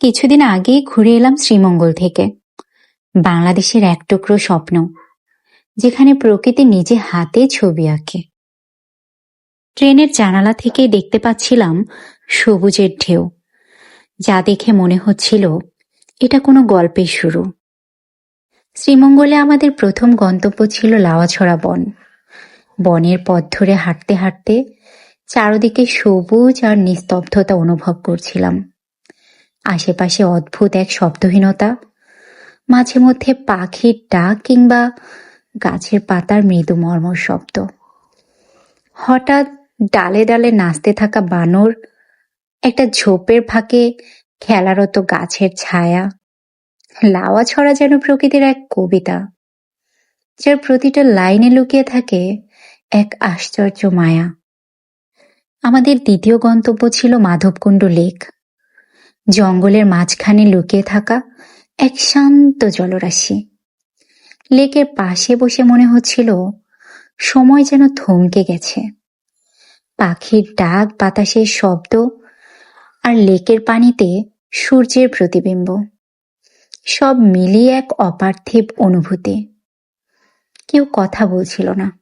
কিছুদিন আগেই ঘুরে এলাম শ্রীমঙ্গল থেকে। বাংলাদেশের এক টুকরো স্বপ্ন, যেখানে প্রকৃতি নিজে হাতে ছবি আঁকে। ট্রেনের জানালা থেকে দেখতে পাচ্ছিলাম সবুজের ঢেউ, যা দেখে মনে হচ্ছিল এটা কোনো গল্পের শুরু। শ্রীমঙ্গলে আমাদের প্রথম গন্তব্য ছিল লাওয়াছড়া বন। বনের পথ ধরে হাঁটতে হাঁটতে চারদিকে সবুজ আর নিস্তব্ধতা অনুভব করছিলাম। আশেপাশে অদ্ভুত এক শব্দহীনতা মাঝে মধ্যে পাখির ডাক কিংবা গাছের পাতার মৃদু মর্মর শব্দ। হঠাৎ ডালে ডালে নাচতে থাকা বানর, একটা ঝোপের ফাঁকে খেলারত গাছের ছায়া লাওয়া ছড়া যেন প্রকৃতির এক কবিতা, যার প্রতিটা লাইনে লুকিয়ে থাকে এক আশ্চর্য মায়া। আমাদের দ্বিতীয় গন্তব্য ছিল মাধবকুণ্ড লেক। জঙ্গলের মাঝখানে লুকিয়ে থাকা এক শান্ত জলরাশি। লেকের পাশে বসে মনে হচ্ছিল সময় যেন থমকে গেছে। পাখির ডাক, বাতাসের শব্দ আর লেকের পানিতে সূর্যের প্রতিবিম্ব। সব মিলিয়ে এক অপার্থিব অনুভূতি। কেউ কথা বলছিল না।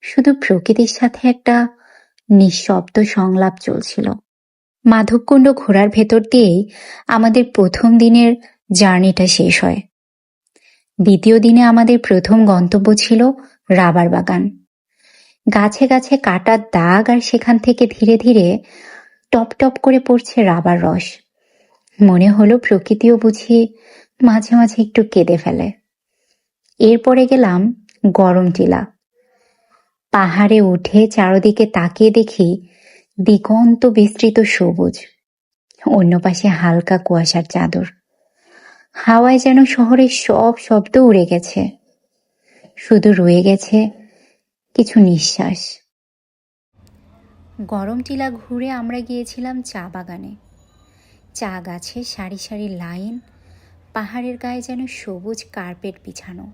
শুধু প্রকৃতির সাথে একটা নিঃশব্দ সংলাপ চলছিল। মাধবকুণ্ড ঘোরার ভেতর দিয়েই আমাদের প্রথম দিনের জার্নিটা শেষ হয়। দ্বিতীয় দিনে আমাদের প্রথম গন্তব্য ছিল রাবার বাগান। গাছে গাছে কাটার দাগ আর সেখান থেকে ধীরে ধীরে টপ টপ করে পড়ছে রাবার রস। মনে হলো প্রকৃতিও বুঝি মাঝে মাঝে একটু কেঁদে ফেলে। এরপরে গেলাম গরম টিলা। পাহাড়ে উঠে চারদিকে তাকিয়ে দেখি দিগন্ত বিস্তৃত সবুজ, অন্য পাশে হালকা কুয়াশার চাদর। হাওয়ায় যেন শহরের সব শব্দ উড়ে গেছে। শুধু রয়ে গেছে কিছু নিঃশ্বাস। গরম টিলা ঘুরে আমরা গিয়েছিলাম চা বাগানে। চা গাছে সারি সারি লাইন, পাহাড়ের গায়ে যেন সবুজ কার্পেট বিছানো।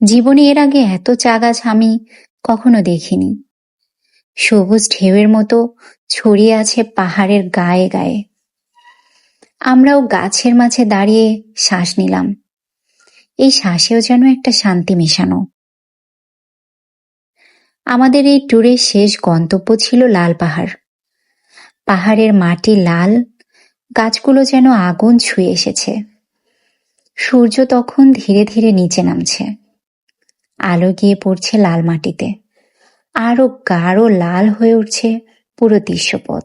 জীবনে এর আগে এত চা গাছ আমি কখনো দেখিনি। সবুজ ঢেউয়ের মতো ছড়িয়ে আছে পাহাড়ের গায়ে গায়ে। আমরাও গাছের মাঝে দাঁড়িয়ে শ্বাস নিলাম। এই শ্বাসেও যেন একটা শান্তি মেশানো। আমাদের এই ট্যুরের শেষ গন্তব্য ছিল লাল পাহাড়। পাহাড়ের মাটি লাল, গাছগুলো যেন আগুন ছুঁয়ে এসেছে। সূর্য তখন ধীরে ধীরে নিচে নামছে। আলো গিয়ে পড়ছে লাল মাটিতে। আরও গাঢ় লাল হয়ে উঠছে পুরো দৃশ্যপথ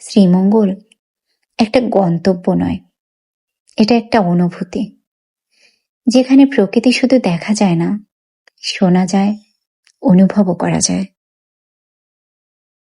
শ্রীমঙ্গল একটা গন্তব্য নয়, এটা একটা অনুভূতি। যেখানে প্রকৃতি শুধু দেখা যায় না, শোনা যায়, অনুভবও করা যায়।